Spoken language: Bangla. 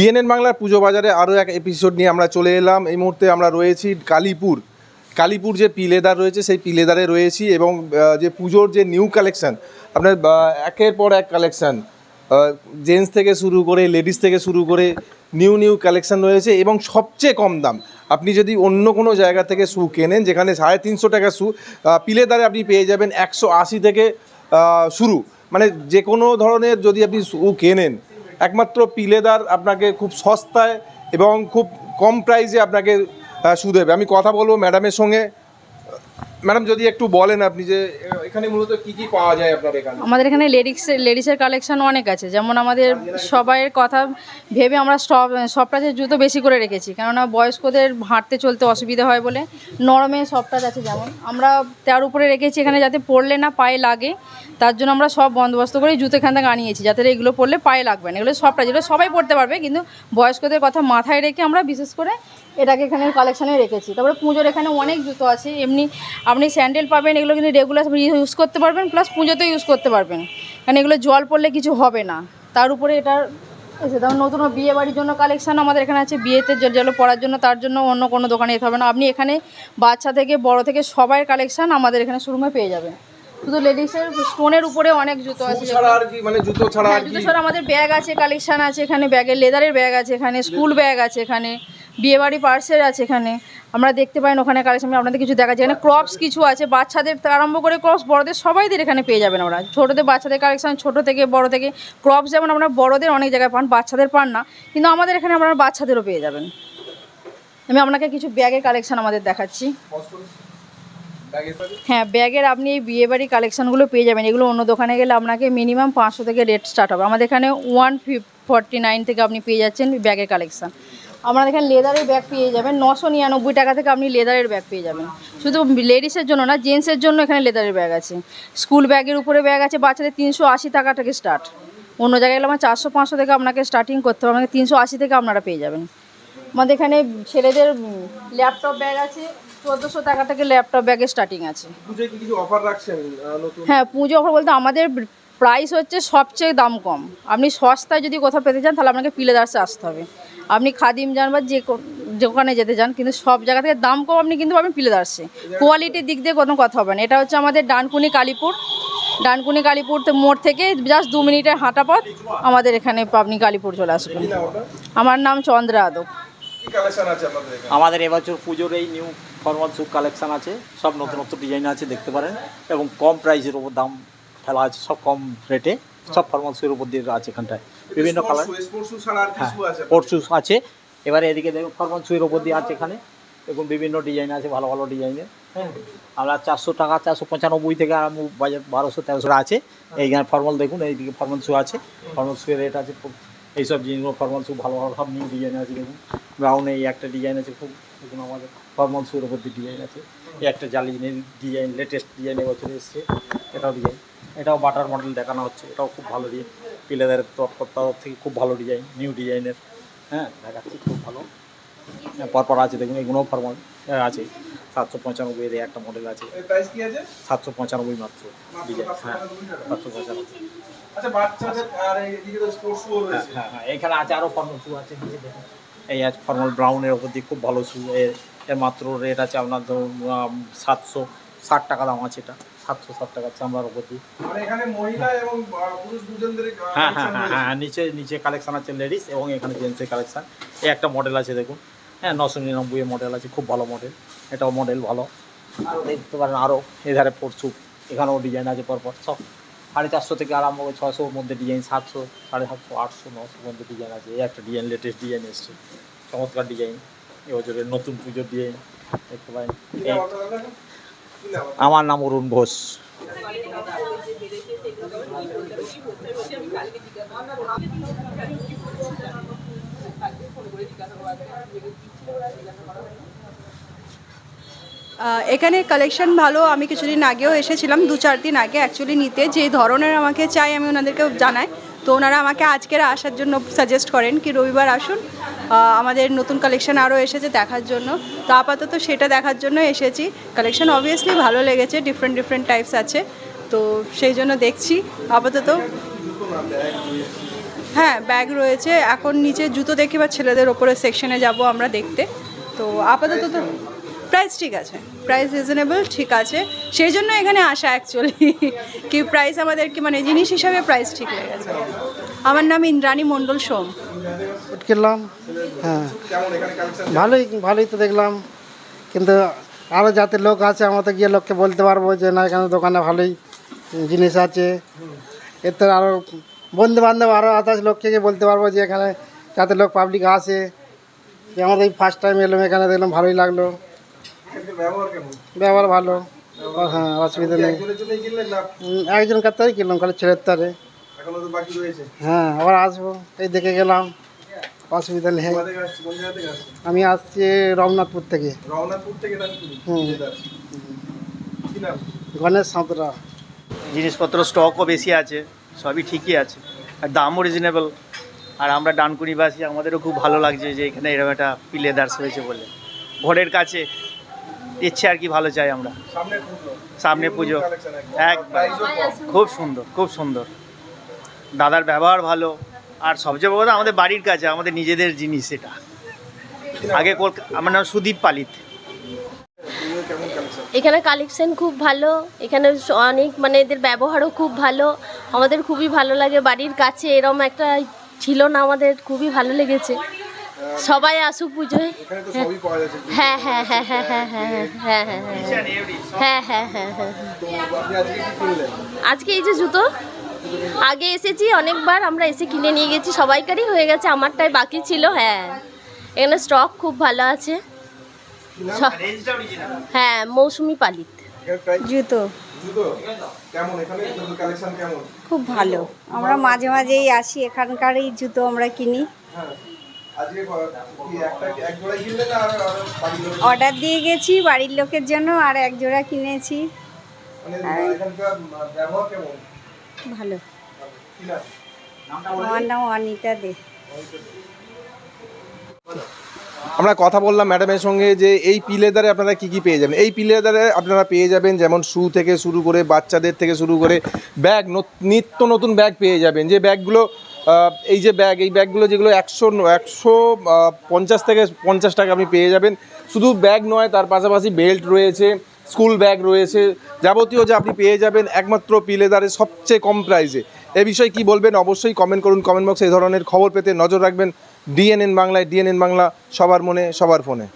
ডিএনএন বাংলার পুজো বাজারে আরও এক এপিসোড নিয়ে আমরা চলে এলাম। এই মুহূর্তে আমরা রয়েছি কালীপুর। কালীপুর যে পিলেদার রয়েছে, সেই পিলেদারে রয়েছি এবং যে পুজোর যে নিউ কালেকশান আপনার একের পর এক কালেকশান জেন্টস থেকে শুরু করে লেডিস থেকে শুরু করে নিউ নিউ কালেকশন রয়েছে এবং সবচেয়ে কম দাম। আপনি যদি অন্য কোনো জায়গা থেকে শ্যু কেনেন, যেখানে সাড়ে তিনশো টাকা শ্যু পিলেদারে আপনি পেয়ে যাবেন একশো আশি থেকে শুরু। মানে যে কোনো ধরনের যদি আপনি শ্যু কেনেন একমাত্র পিলেদার আপনাকে খুব সস্তায় এবং খুব কম প্রাইসে আপনাকে শু দেবে। আমি কথা বলব ম্যাডামের সঙ্গে। ম্যাডাম, যদি একটু বলেন আপনি যে এখানে মূলত কি কি পাওয়া যায় আপনার এখানে? আমাদের এখানে লেডিস লেডিসের কালেকশন অনেক আছে। যেমন আমাদের সবাইয়ের কথা ভেবে আমরা সব সবটাচের জুতো বেশি করে রেখেছি। কেননা বয়স্কদের হাঁটতে চলতে অসুবিধা হয় বলে নরমে সবটাচ আছে যেমন। আমরা তার উপরে রেখেছি এখানে যাতে পরলে না পায়ে লাগে। তার জন্য আমরা সব বন্দোবস্ত করে জুতো এখান থেকে আনিয়েছি, যাতে এগুলো পরলে পায়ে লাগবে না। এগুলো সবটা, যেগুলো সবাই পরতে পারবে, কিন্তু বয়স্কদের কথা মাথায় রেখে আমরা বিশেষ করে এটাকে এখানে কালেকশনে রেখেছি। তারপরে পুজোর এখানে অনেক জুতো আছে এমনি আপনি স্যান্ডেল পাবেন এগুলো কিন্তু রেগুলার ইউজ করতে পারবেন প্লাস পুজোতেও ইউজ করতে পারবেন। কারণ এগুলো জল পড়লে কিছু হবে না। তার উপরে এটার এসে যেমন নতুন বিয়ে বাড়ির জন্য কালেকশন আমাদের এখানে আছে বিয়েতে যে- যেগুলো পড়ার জন্য তার জন্য অন্য কোনো দোকানে যেতে হবে না। আপনি এখানে বাচ্চা থেকে বড় থেকে সবাই কালেকশন আমাদের এখানে শোরুমে পেয়ে যাবেন। শুধু লেডিসের স্টোনের উপরে অনেক জুতো আছে। মানে জুতো ছাড়া হ্যাঁ জুতো ছাড়া আমাদের ব্যাগ আছে কালেকশন আছে এখানে। ব্যাগের লেদারের ব্যাগ আছে এখানে স্কুল ব্যাগ আছে এখানে। বিয়েবাড়ি পার্সেল আছে এখানে। আমরা দেখতে পাইন ওখানে কালেকশন আপনাদের কিছু দেখা যায় এখানে ক্রপস কিছু আছে, বাচ্চাদের আরম্ভ করে ক্রপস বড়দের সবাইদের এখানে পেয়ে যাবেন আমরা ছোটোদের, বাচ্চাদের কালেকশন ছোটো থেকে, বড় থেকে। ক্রপস যেমন আমরা বড়দের অনেক জায়গায় পান, বাচ্চাদের পান না, কিন্তু আমাদের এখানে আপনারা বাচ্চাদেরও পেয়ে যাবেন। আমি আপনাকে কিছু ব্যাগের কালেকশন আমাদের দেখাচ্ছি। হ্যাঁ ব্যাগের আপনি এই বিয়েবাড়ি কালেকশনগুলো পেয়ে যাবেন। এগুলো অন্য দোকানে গেলে আপনাকে মিনিমাম পাঁচশো থেকে রেট স্টার্ট হবে। আমাদের এখানে ওয়ান নাইন থেকে আপনি পেয়ে যাচ্ছেন ব্যাগের কালেকশন আপনার এখানে লেদারের ব্যাগ পেয়ে যাবেন। নশো নিরানব্বই টাকা থেকে আপনি লেদারের ব্যাগ পেয়ে যাবেন। শুধু লেডিসের জন্য না জেন্টসের জন্য এখানে লেদারের ব্যাগ আছে। স্কুল ব্যাগের উপরে ব্যাগ আছে বাচ্চাদের তিনশো আশি টাকা থেকে স্টার্ট অন্য জায়গায় গেলে আমার চারশো পাঁচশো থেকে আপনাকে স্টার্টিং করতে হবে। আপনাকে তিনশো আশি থেকে আপনারা পেয়ে যাবেন। আমাদের এখানে ছেলেদের ল্যাপটপ ব্যাগ আছে। চোদ্দোশো টাকা থেকে ল্যাপটপ ব্যাগের স্টার্টিং আছে। হ্যাঁ পুজো অফার বলতে আমাদের প্রাইস হচ্ছে সবচেয়ে দাম কম। আপনি সস্তায় যদি কোথাও পেতে চান তাহলে আপনাকে পিলেদার্সে আসতে হবে। আপনি খাদিম যান বা যে যেখানে যেতে চান কিন্তু সব জায়গা থেকে দাম কম আপনি কিন্তু পাবেন পিলেদার্সে কোয়ালিটির দিক দিয়ে কোনো কথা হবে না। এটা হচ্ছে আমাদের ডানকুনি কালীপুর। ডানকুনি কালীপুর তো মোড় থেকে জাস্ট দু মিনিটের হাঁটা পথ আমাদের এখানে আপনি কালীপুর চলে আসবেন। আমার নাম চন্দ্রা আদব। কি কালেকশন আছে আপনাদের এখানে? আমাদের এবছর পুজোর এই নিউ ফরমাল স্যুট কালেকশান আছে। সব নতুন নতুন ডিজাইন আছে দেখতে পারেন। এবং কম প্রাইসের উপর দাম ফেলা আছে সব কম রেটে সব ফরমাল শুয়ের উপর দিয়ে আছে এখানটায়। বিভিন্ন কালার হ্যাঁ আছে স্পোর্টস শুজ আছে। এবারে এদিকে দেখুন ফরমাল শুয়ের উপর দিয়ে আছে এখানে। দেখুন বিভিন্ন ডিজাইন আছে ভালো ভালো ডিজাইনের হ্যাঁ আমরা চারশো টাকা চারশো পঁচানব্বই থেকে আরম্ভ বাজার বারোশো তেরোশো আছে। এইখানে ফর্মাল দেখুন এইদিকে ফর্মাল শু আছে। ফর্মাল শুয়ের রেট আছে খুব এইসব জিনিসগুলো ফর্মাল শু ভালো ভালো সব নিউ ডিজাইন আছে দেখুন। ব্রাউনে এই একটা ডিজাইন আছে খুব দেখুন আমাদের। ফর্মাল শুয়ের উপর দিয়ে ডিজাইন আছে। এই একটা জালি ডিজাইন লেটেস্ট ডিজাইন এবছর এসছে। এটাও ডিজাইন এটাও বাটার মডেল দেখানো হচ্ছে। এটাও খুব ভালো ডিজাইন পিলেদারের তরফ থেকে খুব ভালো ডিজাইন নিউ ডিজাইনের হ্যাঁ দেখাচ্ছি খুব ভালো। হ্যাঁ, পরপর আছে দেখুন এগুলোও ফর্মাল আছে। সাতশো পঁচানব্বই এর একটা মডেল আছে। সাতশো পঁচানব্বই মাত্র ডিজাইন হ্যাঁ। সাতশো পঁচানব্বই। আচ্ছা বাচ্চাদের আর এইদিকে তো স্পোর্টস শু হ্যাঁ হ্যাঁ হ্যাঁ এখানে আছে আরও ফর্মাল শু আছে এই আছে ফর্মাল ব্রাউনের ওপর দিয়ে খুব ভালো শু এর এর মাত্র রেট আছে আপনার ধরুন সাতশো ষাট টাকা দাম আছে এটা সাতশো ষাট টাকা চামড়ার ওপর দিয়ে। হ্যাঁ হ্যাঁ হ্যাঁ হ্যাঁ নিচে নিচে কালেকশান আছে লেডিস এবং এখানে জেন্টসের কালেকশান এই একটা মডেল আছে দেখুন। হ্যাঁ নশো নিরানব্বই মডেল আছে খুব ভালো মডেল এটাও মডেল ভালো। আরও দেখতে পারেন আরও এধারে পরশু এখানেও ডিজাইন আছে পরপর সব। সাড়ে চারশো থেকে আরম্ভ করে ছশোর মধ্যে ডিজাইন সাতশো সাড়ে সাতশো আটশো নশোর মধ্যে ডিজাইন আছে। এই একটা ডিজাইন লেটেস্ট ডিজাইন এসছে। চমৎকার ডিজাইন এবছরের নতুন পুজোর ডিজাইন দেখতে পারেন। আমার নাম অরুণ ঘোষ। এখানে কালেকশন ভালো, আমি কিছুদিন আগেও এসেছিলাম, দু চার দিন আগে অ্যাকচুয়ালি নিতে। যে ধরনের আমাকে চাই, আমি ওনাদেরকে জানাই। তো ওনারা আমাকে আজকের আসার জন্য সাজেস্ট করেন কি রবিবার আসুন। আমাদের নতুন কালেকশন আরও এসেছে দেখার জন্য। তো আপাতত সেটা দেখার জন্য এসেছি। কালেকশন অবভিয়াসলি ভালো লেগেছে ডিফারেন্ট ডিফারেন্ট টাইপস আছে। তো সেই জন্য দেখছি। আপাতত হ্যাঁ ব্যাগ রয়েছে। এখন নিচে জুতো দেখি বা ছেলেদের ওপরে সেকশনে যাব আমরা দেখতে। তো আপাতত তো প্রাইস ঠিক আছে। প্রাইস রিজনেবল ঠিক আছে। সেই জন্য এখানে আসা অ্যাকচুয়ালি কি প্রাইস আমাদের কি মানে জিনিস হিসাবে প্রাইস ঠিক লেগেছে আমার নাম ইন্দ্রাণী মণ্ডল সোম। কিনলাম হ্যাঁ। ভালোই ভালোই তো দেখলাম। কিন্তু আরও যাতে লোক আছে, আমরা তো গিয়ে লোককে বলতে পারব যে, না, এখানে দোকানে ভালোই জিনিস আছে। এতে আরও বন্ধু বান্ধব আরও আদার্স লোককে গিয়ে বলতে পারব যে, এখানে যাতে লোক পাবলিক আসে। আমাদের ফার্স্ট টাইম এলাম, এখানে দেখলাম ভালোই লাগল। ব্যবহার ভালো। হ্যাঁ অসুবিধা নেই। একজন কাতারই কিনলাম খালি ছেলের তারে। হ্যাঁ আবার আসব। এই দেখে গেলাম। অসুবিধা নেই। আমি আসছি রঘুনাথপুর থেকে। হুম। গণেশ সাঁতরা। জিনিসপত্র স্টকও বেশি আছে সবই ঠিকই আছে। আর দামও রিজনেবল আর আমরা ডানকুনিবাসী আমাদেরও খুব ভালো লাগছে যে এখানে এরকম একটা পিলে পিলেদার্স হয়েছে বলে। ঘরের কাছে ইচ্ছে আর কি ভালো চাই আমরা। সামনে পুজো। সামনে পুজো। কালেকশন এক খুব সুন্দর খুব সুন্দর। দাদার ব্যবহার ভালো। আর সবচেয়ে বড় কথা আমাদের বাড়ির কাছে আমাদের নিজেদের জিনিস এটা। আগে আমার নাম সুদীপ পালিত। এখানে কালেকশন খুব ভালো। এখানে অনেক মানে এদের ব্যবহারও খুব ভালো। আমাদের খুবই ভালো লাগে বাড়ির কাছে। এরম একটা ছিল না আমাদের খুবই ভালো লেগেছে। সবাই আসুক পুজোয় হ্যাঁ হ্যাঁ হ্যাঁ হ্যাঁ হ্যাঁ হ্যাঁ হ্যাঁ হ্যাঁ হ্যাঁ হ্যাঁ হ্যাঁ হ্যাঁ হ্যাঁ আজকে এই যে জুতো আগে এসেছি অনেকবার আমরা এসে কিনে নিয়ে গেছি সবাইকারই হয়ে গেছে আমারটাই বাকি ছিল হ্যাঁ এখানে স্টক খুব ভালো আছে হ্যাঁ মৌসুমি পালিত জুতো জুতো কেমন এখানে জুতো কালেকশন কেমন খুব ভালো আমরা মাঝে মাঝেই আসি এখানকারই জুতো আমরা কিনি অর্ডার দিয়ে গেছি বাড়ির লোকের জন্য আর এক জোড়া কিনেছি। মানে ভালো। আমার নাম অনিতা দে। আমরা কথা বললাম ম্যাডামের সঙ্গে যে এই পিলেদারে আপনারা কি কি পেয়ে যাবেন? এই পিলেদারে আপনারা পেয়ে যাবেন যেমন শু থেকে শুরু করে বাচ্চাদের থেকে শুরু করে ব্যাগ নিত্য নতুন ব্যাগ পেয়ে যাবেন। যে ব্যাগগুলো এই যে ব্যাগ, এই ব্যাগগুলো যেগুলো একশো একশো পঞ্চাশ থেকে পঞ্চাশ টাকা আপনি পেয়ে যাবেন। শুধু ব্যাগ নয়, তার পাশাপাশি বেল্ট রয়েছে, স্কুল ব্যাগ রয়েছে। যাবতীয় যে আপনি পেয়ে যাবেন, একমাত্র পিলেদারে সবচেয়ে কম প্রাইসে। এ বিষয়ে কি বলবেন? অবশ্যই কমেন্ট করুন কমেন্ট বক্সে এই ধরনের খবর পেতে নজর রাখবেন। ডিএনএন বাংলায় ডিএনএন বাংলা, সবার মনে, সবার ফোনে।